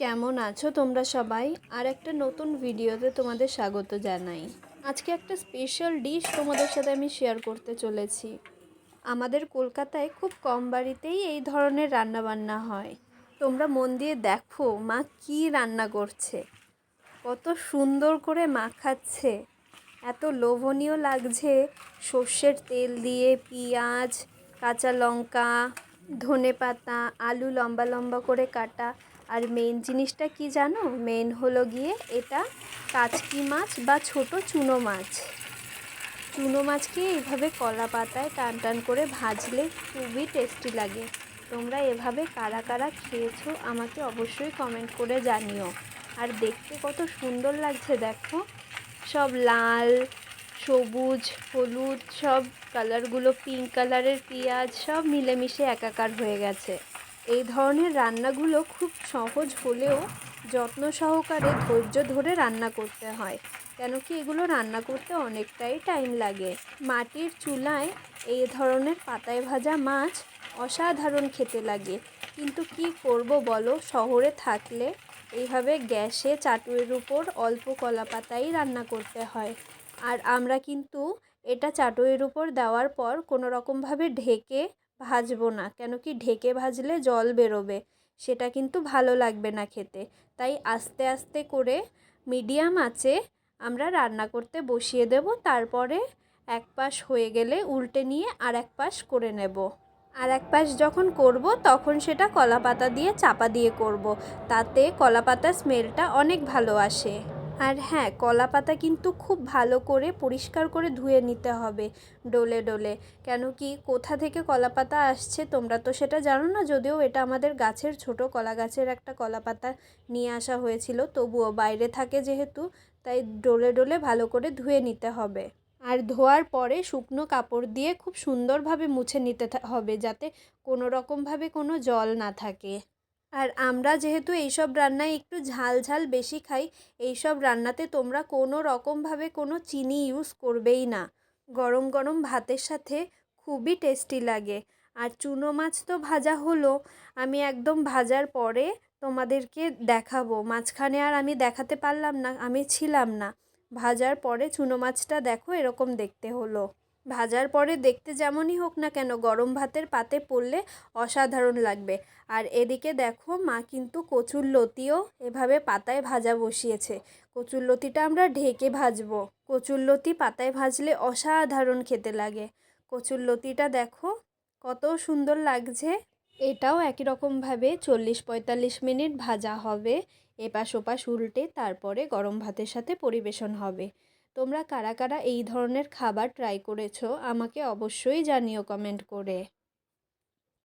কেমন আছো তোমরা সবাই? আর একটা নতুন ভিডিওতে তোমাদের স্বাগত জানাই। আজকে একটা স্পেশাল ডিশ তোমাদের সাথে আমি শেয়ার করতে চলেছি। আমাদের কলকাতায় খুব কম বাড়িতেই এই ধরনের রান্নাবান্না হয়। তোমরা মন দিয়ে দেখো মা কি রান্না করছে। কত সুন্দর করে মাখাচ্ছে এত লোভনীয় লাগছে সর্ষের তেল দিয়ে পেঁয়াজ, কাঁচা লঙ্কা ধনে পাতা আলু লম্বা লম্বা করে কাটা। আর মেন জিনিসটা কি জানো? মেন হলো গিয়ে এটা কাচকি মাছ বা ছোট চুনো মাছ। চুনো মাছকে এইভাবে কলা পাতায় টান টান করে ভাজলে খুবই টেস্টি লাগে। তোমরা এভাবে কারা কারা খেয়েছো আমাকে অবশ্যই কমেন্ট করে জানিও। আর দেখতে কত সুন্দর লাগছে দেখো। সব লাল, সবুজ, হলুদ, সব কালারগুলো পিঙ্ক কালারের পেঁয়াজ সব মিলেমিশে একাকার হয়ে গেছে। এই ধরনের রান্নাগুলো খুব সহজ হলেও যত্ন সহকারে ধৈর্য ধরে রান্না করতে হয়, কেন কি এগুলো রান্না করতে অনেকটাই টাইম লাগে। মাটির চুলায় এই ধরনের পাতায় ভাজা মাছ অসাধারণ খেতে লাগে। কিন্তু কি করব বলো, শহরে থাকলে এইভাবে গ্যাসে চাটুয়ের উপর অল্প কলা পাতাই রান্না করতে হয়। আর আমরা কিন্তু এটা চাটুয়ের উপর দেওয়ার পর কোনো রকমভাবে ঢেকে ভাজবো না। কেন কি ঢেকে ভাজলে জল বেরোবে। সেটা কিন্তু ভালো লাগবে না খেতে। তাই আস্তে আস্তে করে মিডিয়াম আঁচে আমরা রান্না করতে বসিয়ে দেব। তারপরে এক পাশ হয়ে গেলে উল্টে নিয়ে আর এক পাশ করে নেব। আর এক পাশ যখন করব, তখন সেটা কলা পাতা দিয়ে চাপা দিয়ে করব। তাতে কলা পাতার স্মেলটা অনেক ভালো আসে। আর হ্যাঁ কলা পাতা কিন্তু খুব ভালো করে পরিষ্কার করে ধুয়ে নিতে হবে ডোলে ডোলে। কেন কি কোথা থেকে কলা পাতা আসছে তোমরা তো সেটা জানো না, যদিও এটা আমাদের গাছের ছোট কলা গাছের একটা কলা পাতা নিয়ে আসা হয়েছিল, তবুও বাইরে থাকে যেহেতু, তাই ডোলে ডোলে ভালো করে ধুয়ে নিতে হবে। আর ধোয়ার পরে শুকনো কাপড় দিয়ে খুব সুন্দরভাবে মুছে নিতে হবে যাতে কোনো রকমভাবে কোনো জল না থাকে। আর আমরা যেহেতু এইসব রান্নায় একটু ঝাল ঝাল বেশি খাই, এইসব রান্নাতে তোমরা কোনো রকমভাবে কোনো চিনি ইউজ করবেই না। গরম গরম ভাতের সাথে খুবই টেস্টি লাগে। আর চুনো মাছ তো ভাজা হলো, আমি একদম ভাজার পরে তোমাদেরকে দেখাবো। মাঝখানে আর আমি দেখাতে পারলাম না, আমি ছিলাম না। ভাজার পরে চুনো মাছটা দেখো এরকম দেখতে হলো। ভাজার পরে দেখতে যেমনই হোক না কেন গরম ভাতের পাতে পড়লে অসাধারণ লাগবে। আর এদিকে দেখো, মা কিন্তু কচুর লতিও এভাবে পাতায় ভাজা বসিয়েছে। কচুর লতিটা আমরা ঢেকে ভাজবো। কচুর লতি পাতায় ভাজলে অসাধারণ খেতে লাগে। কচুর লতিটা দেখো, কত সুন্দর লাগছে। এটাও একই রকমভাবে চল্লিশ পঁয়তাল্লিশ মিনিট ভাজা হবে। এপাশ ওপাশ উল্টে তারপরে গরম ভাতের সাথে পরিবেশন হবে। তোমরা কারা কারা এই ধরনের খাবার ট্রাই করেছ আমাকে অবশ্যই জানিও কমেন্ট করে।